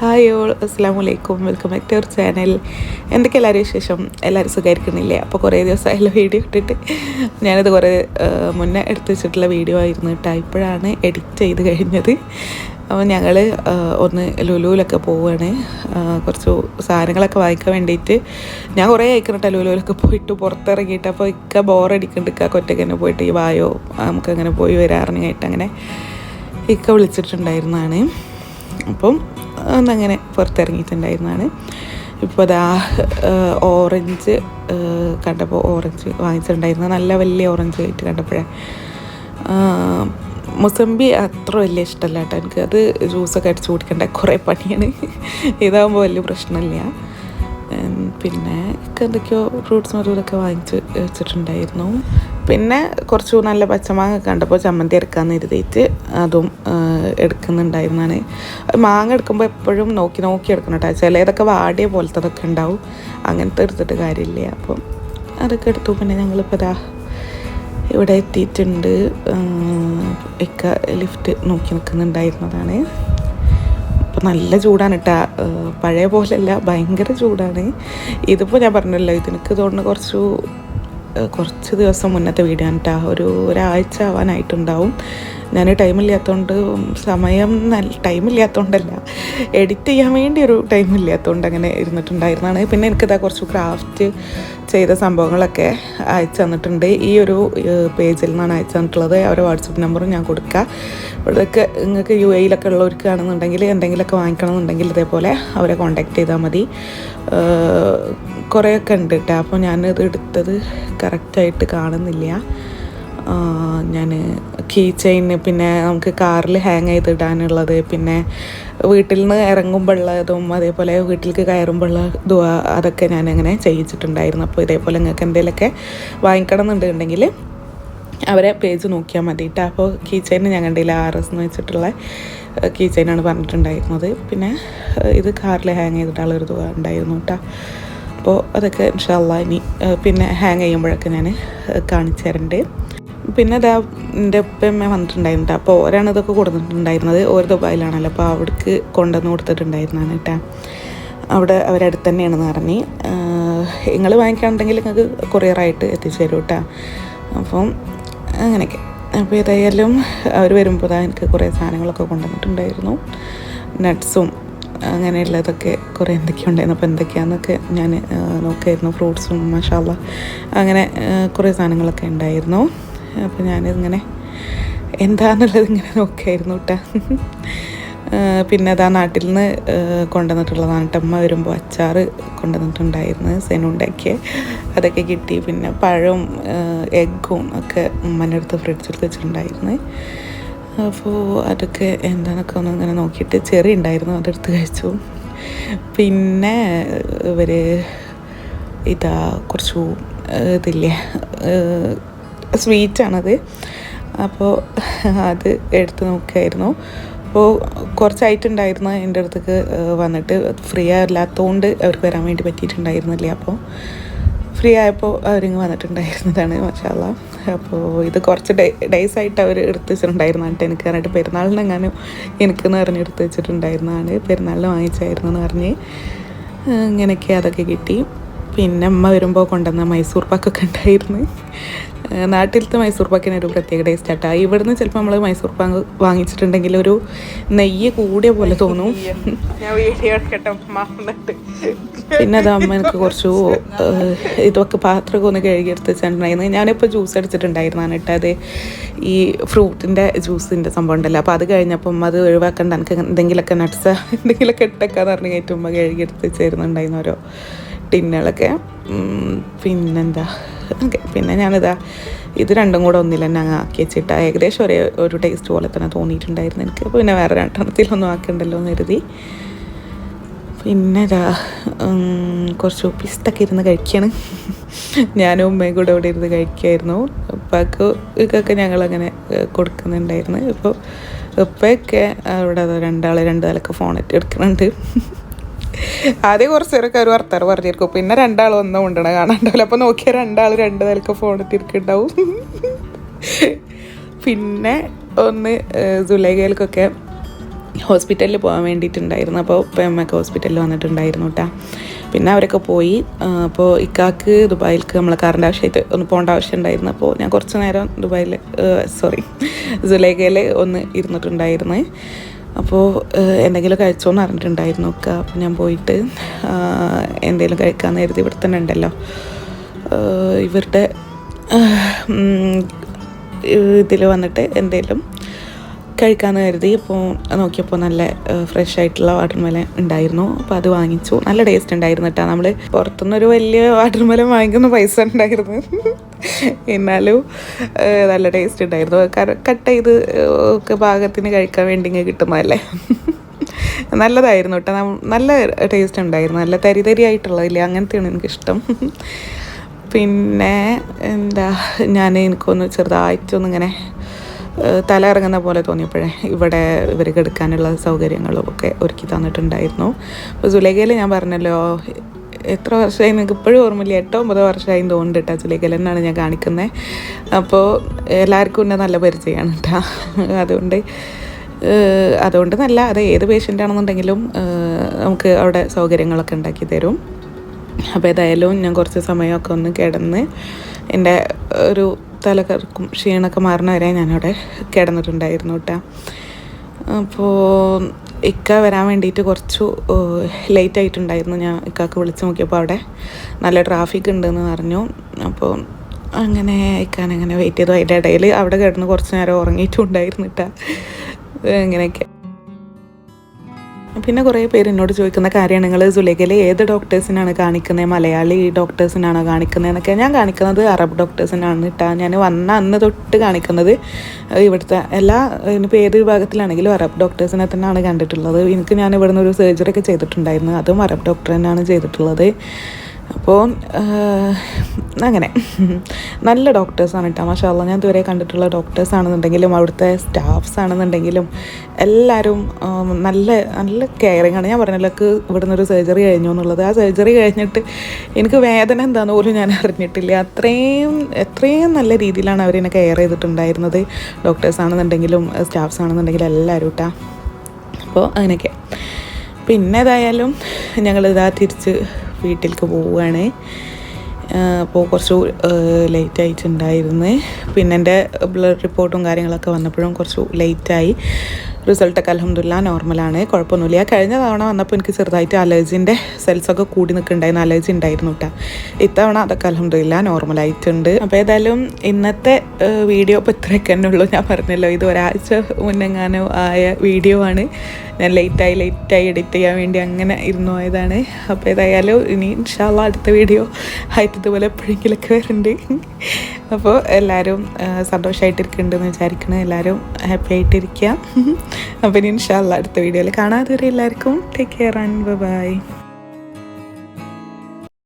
Hi all അസ്സാം വലൈക്കും welcome back to our channel എന്തൊക്കെ എല്ലാവരും വിശേഷം? എല്ലാവരും സുഖമായിരിക്കുന്നില്ലേ? അപ്പോൾ കുറേ ദിവസമായല്ലോ വീഡിയോ ഇട്ടിട്ട്. ഞാനത് കുറേ മുന്നേ എടുത്തു വെച്ചിട്ടുള്ള വീഡിയോ ആയിരുന്നു കേട്ടോ. ഇപ്പോഴാണ് എഡിറ്റ് ചെയ്ത് കഴിഞ്ഞത്. അപ്പോൾ ഞങ്ങൾ ഒന്ന് ലുലുവിലൊക്കെ പോവുകയാണ് കുറച്ച് സാധനങ്ങളൊക്കെ വാങ്ങിക്കാൻ വേണ്ടിയിട്ട്. ഞാൻ കുറേ അയക്കണട്ടോ ലുലുവിലൊക്കെ പോയിട്ട് പുറത്തിറങ്ങിയിട്ട്. അപ്പോൾ ഇക്ക ബോറടിക്കുന്നുണ്ട് ഇക്ക. ഒറ്റയ്ക്ക് തന്നെ പോയിട്ട് ഈ വായോ നമുക്കങ്ങനെ പോയി വരാറിനായിട്ട് അങ്ങനെ ഇക്ക വിളിച്ചിട്ടുണ്ടായിരുന്നതാണ് അപ്പം ഒന്നങ്ങനെ പുറത്തിറങ്ങിയിട്ടുണ്ടായിരുന്നതാണ്. ഇപ്പോൾ അതാ ഓറഞ്ച് കണ്ടപ്പോൾ ഓറഞ്ച് വാങ്ങിച്ചിട്ടുണ്ടായിരുന്നു. നല്ല വലിയ ഓറഞ്ച് ആയിട്ട് കണ്ടപ്പോഴേ. മുസമ്പി അത്ര വലിയ ഇഷ്ടമല്ല കേട്ടോ എനിക്ക് അത് ജ്യൂസൊക്കെ അടിച്ച് കുടിക്കേണ്ട? കുറേ പണിയാണ്. ഇതാകുമ്പോൾ വലിയ പ്രശ്നമില്ല. പിന്നെ എന്തൊക്കെയോ ഫ്രൂട്ട്സ് മരുന്നൊക്കെ വാങ്ങിച്ച് വെച്ചിട്ടുണ്ടായിരുന്നു. പിന്നെ കുറച്ച് നല്ല പച്ചമാങ്ങ കണ്ടപ്പോൾ ചമ്മന്തി എടുക്കാമെന്ന് എഴുതിയിട്ട് അതും എടുക്കുന്നുണ്ടായിരുന്നാണ്. മാങ്ങ എടുക്കുമ്പോൾ എപ്പോഴും നോക്കി നോക്കി എടുക്കണം കേട്ടോ ചിലതൊക്കെ വാടിയ പോലത്തതൊക്കെ ഉണ്ടാവും. അങ്ങനത്തെ എടുത്തിട്ട് കാര്യമില്ല. അപ്പം അതൊക്കെ എടുത്തു. പിന്നെ ഞങ്ങളിപ്പോൾ ഇതാ ഇവിടെ എത്തിയിട്ടുണ്ട്. ഇക്ക ലിഫ്റ്റ് നോക്കി നിൽക്കുന്നുണ്ടായിരുന്നതാണ്. ഇപ്പം നല്ല ചൂടാണ് കേട്ടോ പഴയ പോലെയല്ല ഭയങ്കര ചൂടാണ്. ഇതിപ്പോൾ ഞാൻ പറഞ്ഞല്ലോ ഇതിനൊക്കെ തോന്നുന്നു കുറച്ചു കുറച്ച് ദിവസം മുന്നത്തെ വീഡിയോ ആണ് ഒരു ഒരാഴ്ച ആവാനായിട്ടുണ്ടാവും. ഞാൻ ടൈമില്ലാത്തതുകൊണ്ട് സമയം നല്ല ടൈമില്ലാത്തതുകൊണ്ടല്ല എഡിറ്റ് ചെയ്യാൻ വേണ്ടി ഒരു ടൈമില്ലാത്തതുകൊണ്ട് അങ്ങനെ ഇരുന്നിട്ടുണ്ടായിരുന്നതാണ് പിന്നെ എനിക്കിതാ കുറച്ച് ക്രാഫ്റ്റ് ചെയ്ത സംഭവങ്ങളൊക്കെ അയച്ചു തന്നിട്ടുണ്ട്. ഈ ഒരു പേജിൽ നിന്നാണ് അയച്ചു തന്നിട്ടുള്ളത്. അവരുടെ വാട്സപ്പ് നമ്പറും ഞാൻ കൊടുക്കുക ഇവിടെയൊക്കെ നിങ്ങൾക്ക് യു എയിലൊക്കെ ഉള്ളവർക്കാണെന്നുണ്ടെങ്കിൽ എന്തെങ്കിലുമൊക്കെ വാങ്ങിക്കണമെന്നുണ്ടെങ്കിൽ ഇതേപോലെ അവരെ കോൺടാക്ട് ചെയ്താൽ മതി. കുറേയൊക്കെ ഉണ്ട് കേട്ടോ. അപ്പോൾ ഞാനിത് എടുത്തത് കറക്റ്റായിട്ട് കാണുന്നില്ല. ഞാൻ കീ ചെയിൻ പിന്നെ നമുക്ക് കാറിൽ ഹാങ് ചെയ്തിടാനുള്ളത്. പിന്നെ വീട്ടിൽ നിന്ന് ഇറങ്ങുമ്പോഴുള്ളതും അതേപോലെ വീട്ടിലേക്ക് കയറുമ്പോഴുള്ളതും അതൊക്കെ ഞാൻ അങ്ങനെ ചെയ്യിച്ചിട്ടുണ്ടായിരുന്നു. അപ്പോൾ ഇതേപോലെ നിങ്ങൾക്ക് എന്തെങ്കിലുമൊക്കെ വാങ്ങിക്കണം എന്നുണ്ടെങ്കിൽ അവരെ പേജ് നോക്കിയാൽ മതി കേട്ടോ അപ്പോൾ കീ ചെയിൻ ഞാൻ കണ്ടില്ല ആർ എസ് എന്ന് വെച്ചിട്ടുള്ള കീ ചെയിനാണ് പറഞ്ഞിട്ടുണ്ടായിരുന്നത്. പിന്നെ ഇത് കാറിൽ ഹാങ് ചെയ്തിട്ടുള്ള ഒരു തുക ഉണ്ടായിരുന്നു കേട്ടോ അപ്പോൾ അതൊക്കെ ഇൻഷാല്ല ഇനി പിന്നെ ഹാങ് ചെയ്യുമ്പോഴൊക്കെ ഞാൻ കാണിച്ചു തരണ്ട്. പിന്നെ ഇതാ എന്റെ ഉപ്പയമ്മ വന്നിട്ടുണ്ടായിരുന്നു ട്ടോ. അപ്പോൾ ഓരാണ് ഇതൊക്കെ കൊടുത്തിട്ടുണ്ടായിരുന്നത്. ഓരോ ദുബായിലാണല്ലോ. അപ്പോൾ അവിടേക്ക് കൊണ്ടുവന്ന് കൊടുത്തിട്ടുണ്ടായിരുന്നാണ് കേട്ടോ. അവിടെ അവരടുത്ത് തന്നെയാണെന്ന് പറഞ്ഞ്. നിങ്ങൾ വാങ്ങിക്കുകയാണെങ്കിൽ നിങ്ങൾക്ക് കൊറിയറായിട്ട് എത്തിച്ചു തരും കേട്ടോ. അപ്പം അങ്ങനെയൊക്കെ. അപ്പോൾ ഏതായാലും അവർ വരുമ്പോൾ എനിക്ക് കുറേ സാധനങ്ങളൊക്കെ കൊണ്ടുവന്നിട്ടുണ്ടായിരുന്നു. നട്ട്സും അങ്ങനെയുള്ളതൊക്കെ കുറേ എന്തൊക്കെയോ ഉണ്ടായിരുന്നു അപ്പോൾ എന്തൊക്കെയാണെന്നൊക്കെ ഞാൻ നോക്കിയായിരുന്നു ഫ്രൂട്ട്സും മഷാല അങ്ങനെ കുറേ സാധനങ്ങളൊക്കെ ഉണ്ടായിരുന്നു. അപ്പോൾ ഞാനിങ്ങനെ എന്താണെന്നുള്ളത് ഇങ്ങനെ നോക്കായിരുന്നു കേട്ടോ പിന്നെ അതാ നാട്ടിൽ നിന്ന് കൊണ്ടുവന്നിട്ടുള്ളതാണ് കേട്ടോ അമ്മ വരുമ്പോൾ അച്ചാറ് കൊണ്ടുവന്നിട്ടുണ്ടായിരുന്നു സെനുണ്ടാക്കിയ അതൊക്കെ കിട്ടി. പിന്നെ പഴവും എഗ്ഗും ഒക്കെ ഉമ്മന്റെ അടുത്ത് ഫ്രിഡ്ജിൽ വെച്ചിട്ടുണ്ടായിരുന്നു. അപ്പോൾ അതൊക്കെ എന്താണെന്നൊക്കെ ഒന്ന് ഇങ്ങനെ നോക്കിയിട്ട് ചെറിയ ഉണ്ടായിരുന്നു അതെടുത്ത് കഴിച്ചു. പിന്നെ ഇവർ ഇതാ കുറച്ചു ഇതില്ലേ സ്വീറ്റാണത് അപ്പോൾ അത് എടുത്ത് നോക്കുകയായിരുന്നു അപ്പോൾ കുറച്ചായിട്ടുണ്ടായിരുന്നു എന്റെ അടുത്തേക്ക് വന്നിട്ട്. ഫ്രീ അല്ലാത്തതുകൊണ്ട് അവർക്ക് വരാൻ വേണ്ടി പറ്റിയിട്ടുണ്ടായിരുന്നില്ല. അപ്പോൾ ഫ്രീ ആയപ്പോൾ അവരിങ്ങ് വന്നിട്ടുണ്ടായിരുന്നതാണ് മഷാല അപ്പോൾ ഇത് കുറച്ച് ഡേ ഡേയ്സ് ആയിട്ട് അവർ എടുത്ത് വെച്ചിട്ടുണ്ടായിരുന്നു കേട്ടോ എനിക്ക് പറഞ്ഞിട്ട് പെരുന്നാളിനെങ്ങാനും എനിക്കെന്ന് പറഞ്ഞ് എടുത്ത് വെച്ചിട്ടുണ്ടായിരുന്നതാണ്. പെരുന്നാളിന് വാങ്ങിച്ചായിരുന്നു എന്ന് പറഞ്ഞ് ഇങ്ങനെയൊക്കെ അതൊക്കെ കിട്ടി. പിന്നെ അമ്മ വരുമ്പോൾ കൊണ്ടുവന്ന മൈസൂർ പാക്കൊക്കെ ഉണ്ടായിരുന്നു. നാട്ടിലത്തെ മൈസൂർ പാക്കിന് ഒരു പ്രത്യേക ടേസ്റ്റ് ആട്ടാ. ഇവിടുന്ന് ചിലപ്പോൾ നമ്മൾ മൈസൂർ പാക്ക് വാങ്ങിച്ചിട്ടുണ്ടെങ്കിൽ ഒരു നെയ്യ് കൂടിയ പോലെ തോന്നും. പിന്നെ അത് അമ്മ എനിക്ക് കുറച്ച് ഇതൊക്കെ പാത്രമൊക്കെ ഒന്ന് കഴുകിയെടുത്ത് വെച്ചിട്ടുണ്ടായിരുന്നു ഞാനിപ്പോൾ ജ്യൂസ് അടിച്ചിട്ടുണ്ടായിരുന്നാണ് കേട്ടോ അത് ഈ ഫ്രൂട്ടിന്റെ ജ്യൂസിന്റെ സംഭവം ഉണ്ടല്ലോ. അപ്പോൾ അത് കഴിഞ്ഞപ്പം അത് ഒഴിവാക്കണ്ട. എനിക്ക് എന്തെങ്കിലുമൊക്കെ നട്ട്സ് എന്തെങ്കിലുമൊക്കെ ഇട്ടൊക്കെ എന്ന് പറഞ്ഞ് കഴിഞ്ഞിട്ട് ഉമ്മ കഴുകിയെടുത്ത് വെച്ചായിരുന്നുണ്ടായിരുന്നു ഓരോ ടിന്നുകളൊക്കെ പിന്നെന്താ? പിന്നെ ഞാനിതാ ഇത് രണ്ടും കൂടെ ഒന്നിൽ തന്നെ അങ്ങ് ആക്കി വെച്ചിട്ട് ഏകദേശം ഒരേ ഒരു ടേസ്റ്റ് പോലെ തന്നെ തോന്നിയിട്ടുണ്ടായിരുന്നു എനിക്ക്. അപ്പോൾ പിന്നെ വേറെ രണ്ടെണ്ണത്തിലൊന്നും ആക്കണ്ടല്ലോ എന്ന് കരുതി. പിന്നെ ഇതാ കുറച്ച് പിസ്തൊക്കെ ഇരുന്ന് കഴിക്കുകയാണ് ഞാനും ഉമ്മയും കൂടെ അവിടെ ഇരുന്ന് കഴിക്കുമായിരുന്നു ഉപ്പാക്ക് ഇതൊക്കെ ഞങ്ങളങ്ങനെ കൊടുക്കുന്നുണ്ടായിരുന്നു. ഇപ്പോൾ ഉപ്പയൊക്കെ അവിടെ രണ്ടാൾ രണ്ട് തലക്ക് ഫോണിട്ട് എടുക്കുന്നുണ്ട്. ആദ്യം കുറച്ച് നേരമൊക്കെ ഒരു വർത്താനം പറഞ്ഞിരിക്കും. പിന്നെ രണ്ടാൾ ഒന്നും കൊണ്ടണ കാണാണ്ടാവില്ല അപ്പോൾ നോക്കിയാൽ രണ്ടാൾ രണ്ട് നിലയ്ക്ക് ഫോൺ ഇരിക്കുന്നുണ്ടാവും പിന്നെ ഒന്ന് സുലേഖയിലേക്കൊക്കെ ഹോസ്പിറ്റലിൽ പോകാൻ വേണ്ടിയിട്ടുണ്ടായിരുന്നു. അപ്പോൾ ഉപ്പയമ്മയൊക്കെ ഹോസ്പിറ്റലിൽ വന്നിട്ടുണ്ടായിരുന്നു കേട്ടോ പിന്നെ അവരൊക്കെ പോയി. അപ്പോൾ ഇക്കാക്ക് ദുബായിലേക്ക് നമ്മളെ കാറിന്റെ ആവശ്യമായിട്ട് ഒന്ന് പോകേണ്ട ആവശ്യം ഉണ്ടായിരുന്നു. അപ്പോൾ ഞാൻ കുറച്ച് നേരം ദുബായിൽ സോറി സുലേഖയിൽ ഒന്ന് ഇരുന്നിട്ടുണ്ടായിരുന്നു. അപ്പോൾ എന്തെങ്കിലും കഴിച്ചോന്ന് അറിഞ്ഞിട്ടുണ്ടായിരുന്നു. ഒക്കെ അപ്പോൾ ഞാൻ പോയിട്ട് എന്തെങ്കിലും കഴിക്കാമെന്ന് കരുതി ഇവിടെ തന്നെ ഉണ്ടല്ലോ. ഇവരുടെ ഇതിൽ വന്നിട്ട് എന്തെങ്കിലും കഴിക്കാമെന്ന് കരുതി അപ്പോൾ നോക്കിയപ്പോൾ നല്ല ഫ്രഷ് ആയിട്ടുള്ള വാട്ടർമെലൻ ഉണ്ടായിരുന്നു. അപ്പോൾ അത് വാങ്ങിച്ചു. നല്ല ടേസ്റ്റ് ഉണ്ടായിരുന്നു കേട്ടോ നമ്മൾ പുറത്തുനിന്നൊരു വലിയ വാട്ടർമെലൻ വാങ്ങിക്കുന്ന പൈസ ഉണ്ടായിരുന്നു. എന്നാലും നല്ല ടേസ്റ്റ് ഉണ്ടായിരുന്നു. കട്ട് ചെയ്ത് ഒക്കെ പാകത്തിന് കഴിക്കാൻ വേണ്ടി കിട്ടുന്നതല്ലേ? നല്ലതായിരുന്നു കേട്ടോ നല്ല ടേസ്റ്റ് ഉണ്ടായിരുന്നു. നല്ല തരി തരി ആയിട്ടുള്ളതില്ലേ? അങ്ങനത്തെയാണ് എനിക്കിഷ്ടം. പിന്നെ എന്താ ഞാൻ എനിക്കൊന്ന് ചെറുതായിട്ടൊന്ന് ഇങ്ങനെ ഏഹ്, തല ഇറങ്ങുന്ന പോലെ തോന്നിയപ്പോഴേ ഇവിടെ ഇവർ കിടക്കാനുള്ള സൗകര്യങ്ങളും ഒക്കെ ഒരുക്കി തന്നിട്ടുണ്ടായിരുന്നു. അപ്പോൾ സുലേഖയിൽ ഞാൻ പറഞ്ഞല്ലോ എത്ര വർഷമായി നിങ്ങൾക്ക് ഇപ്പോഴും ഓർമ്മയില്ല എട്ടോ ഒമ്പതോ വർഷമായി തോന്നുന്നുണ്ട് കേട്ടോ സുലേഖയിൽ ഞാൻ കാണിക്കുന്നത് അപ്പോൾ എല്ലാവർക്കും എന്നെ നല്ല പരിചയമാണ് കേട്ടോ അതുകൊണ്ട് അതുകൊണ്ട് നല്ല അത് ഏത് പേഷ്യന്റ് ആണെന്നുണ്ടെങ്കിലും നമുക്ക് അവിടെ സൗകര്യങ്ങളൊക്കെ ഉണ്ടാക്കി തരും. അപ്പോൾ ഏതായാലും ഞാൻ കുറച്ച് സമയമൊക്കെ ഒന്ന് കിടന്ന് എന്റെ ഒരു തലകറക്കും ക്ഷീണമൊക്കെ മാറണ വരെ ഞാനവിടെ കിടന്നിട്ടുണ്ടായിരുന്നു കേട്ടോ. അപ്പോൾ ഇക്ക വരാൻ വേണ്ടിയിട്ട് കുറച്ച് ലേറ്റ് ആയിട്ടുണ്ടായിരുന്നു. ഞാൻ ഇക്കാക്ക് വിളിച്ച് നോക്കിയപ്പോൾ അവിടെ നല്ല ട്രാഫിക് ഉണ്ടെന്ന് പറഞ്ഞു. അപ്പോൾ അങ്ങനെ ഇക്കാനങ്ങനെ വെയിറ്റ് ചെയ്തു. അതിന്റെ ഇടയിൽ അവിടെ കിടന്ന് കുറച്ച് നേരം ഉറങ്ങിയിട്ടുണ്ടായിരുന്നു കേട്ടോ. അങ്ങനെയൊക്കെ പിന്നെ കുറേ പേര് എന്നോട് ചോദിക്കുന്ന കാര്യമാണ്. നിങ്ങൾ സുലേഖയിൽ ഏത് ഡോക്ടേഴ്സിനാണ് കാണിക്കുന്നത് മലയാളി ഡോക്ടേഴ്സിനാണോ കാണിക്കുന്നത് എന്നൊക്കെ ഞാൻ കാണിക്കുന്നത് അറബ് ഡോക്ടേഴ്സിനാണ് കേട്ടോ ഞാൻ വന്ന അന്ന് തൊട്ട് കാണിക്കുന്നത് ഇവിടുത്തെ എല്ലാ ഇനിയിപ്പോൾ ഏത് വിഭാഗത്തിലാണെങ്കിലും അറബ് ഡോക്ടേഴ്സിനെ തന്നെയാണ് കണ്ടിട്ടുള്ളത്. എനിക്ക് ഞാൻ ഇവിടുന്ന് ഒരു സർജറി ഒക്കെ ചെയ്തിട്ടുണ്ടായിരുന്നു. അതും അറബ് ഡോക്ടർ തന്നെയാണ് ചെയ്തിട്ടുള്ളത്. അപ്പോൾ അങ്ങനെ. നല്ല ഡോക്ടേഴ്സാണ് കേട്ടോ മാഷാല്ല ഞാൻ ഇതുവരെ കണ്ടിട്ടുള്ള ഡോക്ടേഴ്സ് ആണെന്നുണ്ടെങ്കിലും അവിടുത്തെ സ്റ്റാഫ്സ് ആണെന്നുണ്ടെങ്കിലും എല്ലാവരും നല്ല നല്ല കെയറിങ് ആണ് ഞാൻ പറഞ്ഞല്ലോ ഇവിടുന്ന് ഒരു സർജറി കഴിഞ്ഞു എന്നുള്ളത്. ആ സർജറി കഴിഞ്ഞിട്ട് എനിക്ക് വേദന എന്താണെന്ന് പോലും ഞാൻ അറിഞ്ഞിട്ടില്ല. അത്രയും എത്രയും നല്ല രീതിയിലാണ് അവരെന്നെ കെയർ ചെയ്തിട്ടുണ്ടായിരുന്നത്. ഡോക്ടേഴ്സ് ആണെന്നുണ്ടെങ്കിലും സ്റ്റാഫ്സ് ആണെന്നുണ്ടെങ്കിലും എല്ലാവരും കേട്ടോ. അപ്പോൾ അങ്ങനെയൊക്കെ. പിന്നെ ഏതായാലും ഞങ്ങളിതാ തിരിച്ച് വീട്ടിലേക്ക് പോവുകയാണ്. അപ്പോൾ കുറച്ച് ലേറ്റ് ആയിട്ടുണ്ടായിരുന്നു. പിന്നെ എന്റെ ബ്ലഡ് റിപ്പോർട്ടും കാര്യങ്ങളൊക്കെ വന്നപ്പോഴും കുറച്ച് ലേറ്റായി റിസൾട്ടൊക്കെ അലഹമില്ല നോർമലാണ്. കുഴപ്പമൊന്നുമില്ല. കഴിഞ്ഞ തവണ വന്നപ്പോൾ എനിക്ക് ചെറുതായിട്ട് അലർജിന്റെ സെൽസൊക്കെ കൂടി നിൽക്കുന്നുണ്ടായിരുന്നു. അലർജി ഉണ്ടായിരുന്നു കേട്ടോ. ഇത്തവണ അതൊക്കെ അലഹമില്ല നോർമലായിട്ടുണ്ട്. അപ്പോൾ ഏതായാലും ഇന്നത്തെ വീഡിയോ ഇപ്പോൾ ഇത്രയൊക്കെ തന്നെ ഉള്ളൂ. ഞാൻ പറഞ്ഞല്ലോ ഇത് ഒരാഴ്ച മുന്നെങ്ങാനോ ആയ വീഡിയോ ആണ്. ഞാൻ ലേറ്റായി ലേറ്റായി എഡിറ്റ് ചെയ്യാൻ വേണ്ടി അങ്ങനെ ഇരുന്നു പോയതാണ്. അപ്പോൾ ഏതായാലും ഇനി ഇൻഷാല്ല അടുത്ത വീഡിയോ ആയിട്ട് ഇതുപോലെ എപ്പോഴെങ്കിലൊക്കെ വരുന്നുണ്ട് അപ്പോൾ എല്ലാവരും സന്തോഷമായിട്ടിരിക്കുന്നുണ്ടെന്ന് വിചാരിക്കണം. എല്ലാവരും ഹാപ്പി ആയിട്ടിരിക്കുക. അപ്പോൾ ഇനി ഇൻഷാല്ല അടുത്ത വീഡിയോയിൽ കാണാതെ എല്ലാവർക്കും ടേക്ക് കെയർ ആൻഡ് ബൈ